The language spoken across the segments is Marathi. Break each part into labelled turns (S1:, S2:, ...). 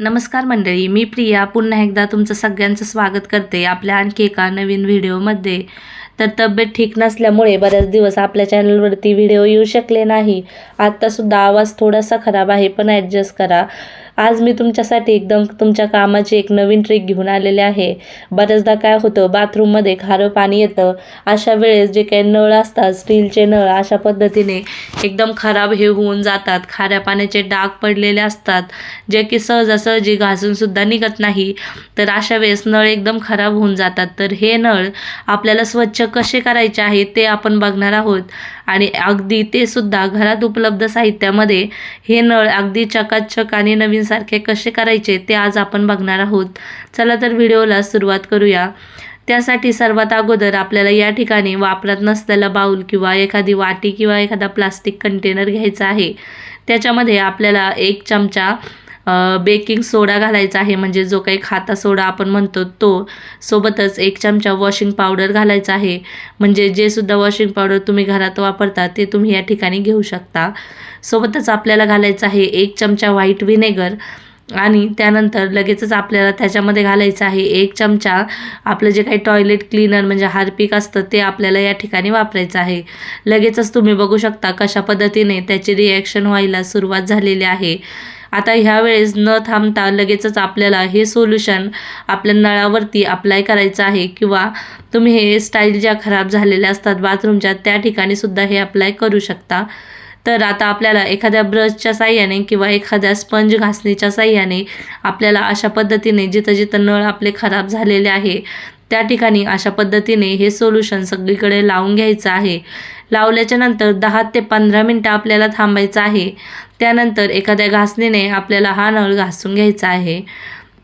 S1: नमस्कार मंडळी मी प्रिया. पुन्हा एकदा तुमचं सगळ्यांचं स्वागत करते आपल्या आणखी एका नवीन व्हिडिओमध्ये तर तब्येत ठीक नसल्यामुळे बऱ्याच दिवस आपल्या चॅनलवरती व्हिडिओ येऊ शकले नाही. आत्तासुद्धा आवाज थोडासा खराब आहे पण ॲडजस्ट करा. आज मी तुमच्यासाठी एकदम तुमच्या कामाची एक नवीन ट्रिक घेऊन आलेले आहे. बऱ्याचदा काय होतं बाथरूममध्ये खारं पाणी येतं. अशा वेळेस जे काही नळ असतात स्टीलचे नळ अशा पद्धतीने एकदम खराब हे होऊन जातात. खाऱ्या पाण्याचे डाग पडलेले असतात जे की सहजासहजी घासूनसुद्धा निघत नाही. तर अशा वेळेस नळ एकदम खराब होऊन जातात. तर हे नळ आपल्याला स्वच्छ कसे करायचे आहे ते आपण बघणार आहोत. आणि अगदी ते सुद्धा घरात उपलब्ध साहित्यामध्ये हे नळ अगदी चकाचक आणि नवीनसारखे कसे करायचे ते आज आपण बघणार आहोत. चला तर व्हिडिओला सुरुवात करूया. त्यासाठी सर्वात अगोदर आपल्याला या ठिकाणी वापरत नसलेला बाऊल किंवा एखादी वाटी किंवा एखादा प्लास्टिक कंटेनर घ्यायचा आहे. त्याच्यामध्ये आपल्याला एक चमचा बेकिंग सोडा घालायचा आहे. म्हणजे जो काही खाता सोडा आपण म्हणतो तो सोबतच एक चमचा वॉशिंग पावडर घालायचा आहे. म्हणजे जे सुद्धा वॉशिंग पावडर तुम्ही घरात वापरता ते तुम्ही या ठिकाणी घेऊ शकता. सोबतच आपल्याला घालायचं आहे एक चमचा व्हाईट व्हिनेगर आणि त्यानंतर लगेचच आपल्याला त्याच्यामध्ये घालायचं आहे एक चमचा आपलं जे काही टॉयलेट क्लीनर म्हणजे हार्पिक असतं ते आपल्याला या ठिकाणी वापरायचं आहे. लगेचच तुम्ही बघू शकता कशा पद्धतीने त्याची रिॲक्शन व्हायला सुरुवात झालेली आहे. आता ह्या वेळेस न थांबता लगेचच आपल्याला हे सोल्युशन आपल्या नळावरती अप्लाय करायचं आहे किंवा तुम्ही हे स्टाईल ज्या खराब झालेल्या असतात बाथरूमच्या त्या ठिकाणी सुद्धा हे अप्लाय करू शकता. तर आता आपल्याला एखाद्या ब्रशच्या साह्याने किंवा एखाद्या स्पंज घासणीच्या साह्याने आपल्याला अशा पद्धतीने जिथं जिथं नळ आपले खराब झालेले आहे त्या ठिकाणी अशा पद्धतीने हे सोल्युशन सगळीकडे लावून घ्यायचं आहे. लावल्याच्या नंतर दहा ते पंधरा मिनटं आपल्याला थांबायचं आहे. त्यानंतर एखाद्या घासणीने आपल्याला हा नळ घासून घ्यायचा आहे.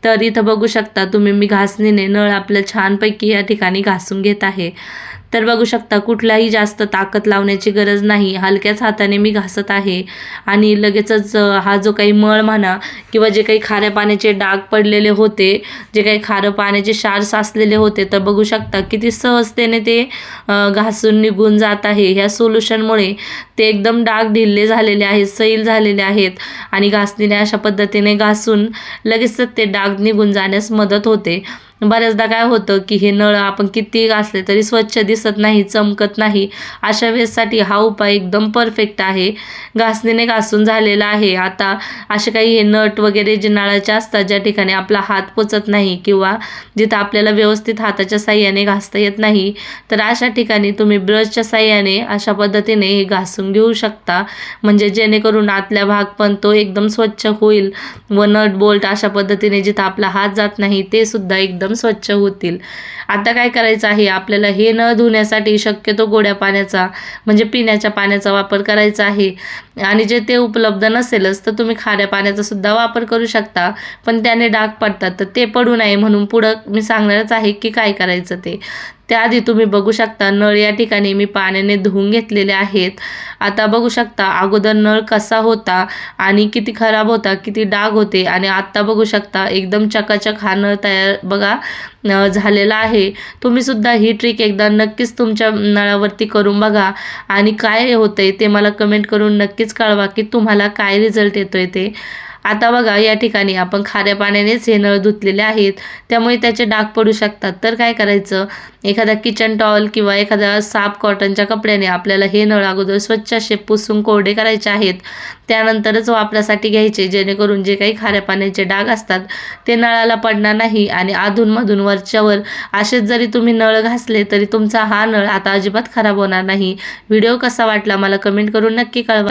S1: तर इथं बघू शकता तुम्ही मी घासणीने नळ आपल्या छानपैकी या ठिकाणी घासून घेत आहे. तर बघू शकता कुठलाही जास्त ताकद लावण्याची गरज नाही. हलक्याच हाताने मी घासत आहे. आणि लगेचच हा जो काही मळ म्हणा किंवा जे काही खाऱ्या पाण्याचे डाग पडलेले होते जे काही खारं पाण्याचे क्षार साचलेले होते तर बघू शकता किती सहजतेने ते घासून निघून जात आहे. ह्या सोल्युशनमुळे ते एकदम डाग ढिल्ले झालेले आहेत सैल झालेले आहेत आणि घासणीने अशा पद्धतीने घासून लगेचच ते डाग निघून जाण्यास मदत होते. बऱ्याचदा काय होतं की हे नळ आपण किती घासले तरी स्वच्छ दिसत नाही चमकत नाही. अशा वेळेससाठी हा उपाय एकदम परफेक्ट आहे. घासणीने घासून झालेला आहे. आता असे काही हे नट वगैरे जे नळाचे असतात ज्या ठिकाणी आपला हात पोचत नाही किंवा जिथं आपल्याला व्यवस्थित हाताच्या साह्याने घासता येत नाही तर अशा ठिकाणी तुम्ही ब्रशच्या साह्याने अशा पद्धतीने हे घासून घेऊ शकता. म्हणजे जेणेकरून आतल्या भाग पण तो एकदम स्वच्छ होईल व नट बोल्ट अशा पद्धतीने जिथं आपला हात जात नाही ते सुद्धा एकदम एकदम स्वच्छ होतील. आता काय करायचं आहे? आपल्याला हे न धुण्यासाठी शक्यतो गोड्या पाण्याचा म्हणजे पिण्याच्या पाण्याचा वापर करायचा आहे. आणि जे ते उपलब्ध नसेलच तर तुम्ही खाऱ्या पाण्याचा सुद्धा वापर करू शकता. पण त्याने डाग पडतात तर ते पडू नये म्हणून पुढं मी सांगणारच आहे की काय करायचं ते. त्याआधी तुम्ही बघू शकता नळ या ठिकाणी मी पाण्याने धुवून घेतलेले आहेत. आता बघू शकता अगोदर नळ कसा होता आणि किती खराब होता किती डाग होते आणि आत्ता बघू शकता एकदम चकाचक हा नळ तयार बघा झालेला आहे. तुम्ही सुद्धा ही ट्रिक एकदा नक्कीच तुमच्या नळावरती करून बघा. आणि काय होतंय ते मला कमेंट करून नक्कीच कळवा की तुम्हाला काय रिझल्ट येतोय ते. आता बघा या ठिकाणी आपण खाऱ्या पाण्यानेच हे नळ धुतलेले आहेत. त्यामुळे त्याचे डाग पडू शकतात. तर काय करायचं? एखादा किचन टॉल किंवा एखादा साफ कॉटनच्या कपड्याने आपल्याला हे नळ अगोदर स्वच्छ असे पुसून कोरडे करायचे आहेत. त्यानंतरच वापरासाठी घ्यायचे जेणेकरून जे काही खाऱ्या पाण्याचे डाग असतात ते नळाला पडणार नाही आणि अधूनमधून वरच्यावर असेच जरी तुम्ही नळ घासले तरी तुमचा हा नळ आता अजिबात खराब होणार नाही. व्हिडिओ कसा वाटला मला कमेंट करून नक्की कळवा.